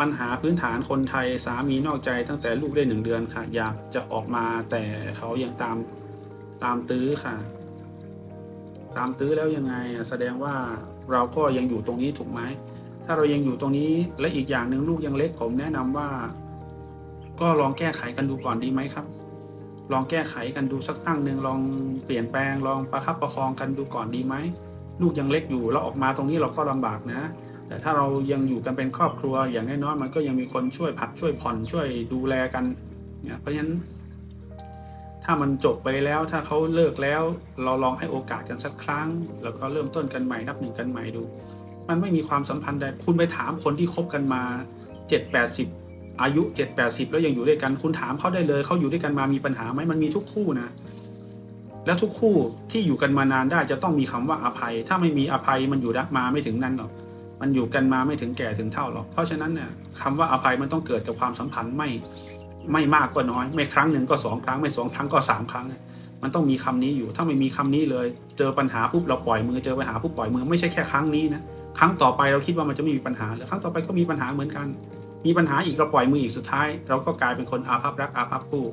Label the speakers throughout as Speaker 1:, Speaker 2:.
Speaker 1: ปัญหาพื้นฐานคนไทยสามีนอกใจตั้งแต่ลูกได้หนึ่งเดือนค่ะ อยากจะออกมาแต่เขายังตามตามตื้อค่ะ ตามตื้อแล้วยังไงแสดงว่าเราก็ยังอยู่ตรงนี้ถูกไหมถ้าเรายังอยู่ตรงนี้และอีกอย่างหนึ่งลูกยังเล็กผมแนะนำว่า ก็ลองแก้ไขกันดูก่อนดีไหมครับ ลองแก้ไขกันดูสักตั้งหนึ่งลองเปลี่ยนแปลงลองประคับประคองกันดูก่อนดีไหมลูกยังเล็กอยู่เราออกมาตรงนี้เราก็ลำบากนะ แต่ถ้าเรายังอยู่กันเป็นครอบครัวอย่างน้อยๆมันก็ยังมีคนช่วยผัดช่วยผ่อนช่วยดูแลกันเนี่ยเพราะฉะนั้น ถ้ามันจบไปแล้วถ้าเขาเลิกแล้ว เราลองให้โอกาสกันสักครั้ง แล้วก็เริ่มต้นกันใหม่นับหนึ่งกันใหม่ดู มันไม่มีความสัมพันธ์ใดคุณไปถามคนที่คบกันมาเจ็ดแปดสิบอายุเจ็ดแปดสิบแล้วยังอยู่ด้วยกัน คุณถามเขาได้เลยเขาอยู่ด้วยกันมามีปัญหาไหมมันมีทุกคู่นะแล้วทุกคู่ที่อยู่กันมานานได้จะต้องมีคำว่าอภัย ถ้าไม่มีอภัยมันอยู่มาไม่ถึงนั้นหรอก มันอยู่กันมาไม่ถึงแก่ถึงเท่าหรอก เพราะฉะนั้นเนี่ยคำว่าอภัยมันต้องเกิดกับความสัมพันธ์ไม่ไม่มากก็น้อย ไม่ครั้งหนึ่งก็สองครั้งไม่สองครั้งก็สามครั้ง มันต้องมีคำนี้อยู่ ถ้าไม่มีคำนี้เลย เจอปัญหาปุ๊บเราปล่อยมือเจอปัญหาปุ๊บปล่อยมือไม่ใช่แค่ครั้งนี้นะครั้งต่อไปเราคิดว่ามันจะไม่มีปัญหาหรือครั้งต่อไปก็มีปัญหาเหมือนกัน มีปัญหาอีกเราปล่อยมืออีกสุดท้าย เราก็กลายเป็นคนอาภัพรักอาภัพคู่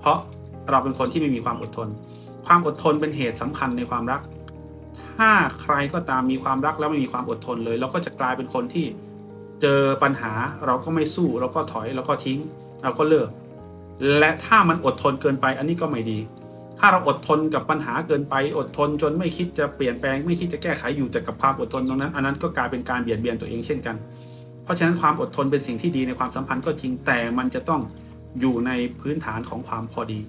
Speaker 1: เพราะเราเป็นคนที่ไม่มีความอดทน ความอดทนเป็นเหตุสำคัญในความรัก ถ้าใครก็ตามมีความรักแล้วไม่มีความอดทนเลย เราก็จะกลายเป็นคนที่เจอปัญหาเราก็ไม่สู้ เราก็ถอยเราก็ทิ้ง เราก็เลิก และถ้ามันอดทนเกินไปอันนี้ก็ไม่ดี ถ้าเราอดทนกับปัญหาเกินไป อดทนจนไม่คิดจะเปลี่ยนแปลง ไม่คิดจะแก้ไขอยู่แต่กับความอดทนตรงนั้น อันนั้นก็กลายเป็นการเบียดเบียนตัวเองเช่นกัน เพราะฉะนั้นความอดทนเป็นสิ่งที่ดีในความสัมพันธ์ก็จริงแต่มันจะต้องอยู่ในพื้นฐานของความพอดี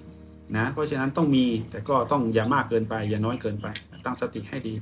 Speaker 1: นะเพราะฉะนั้นต้องมีแต่ก็ต้องอย่ามากเกินไป อย่าน้อยเกินไป ตั้งสติให้ดี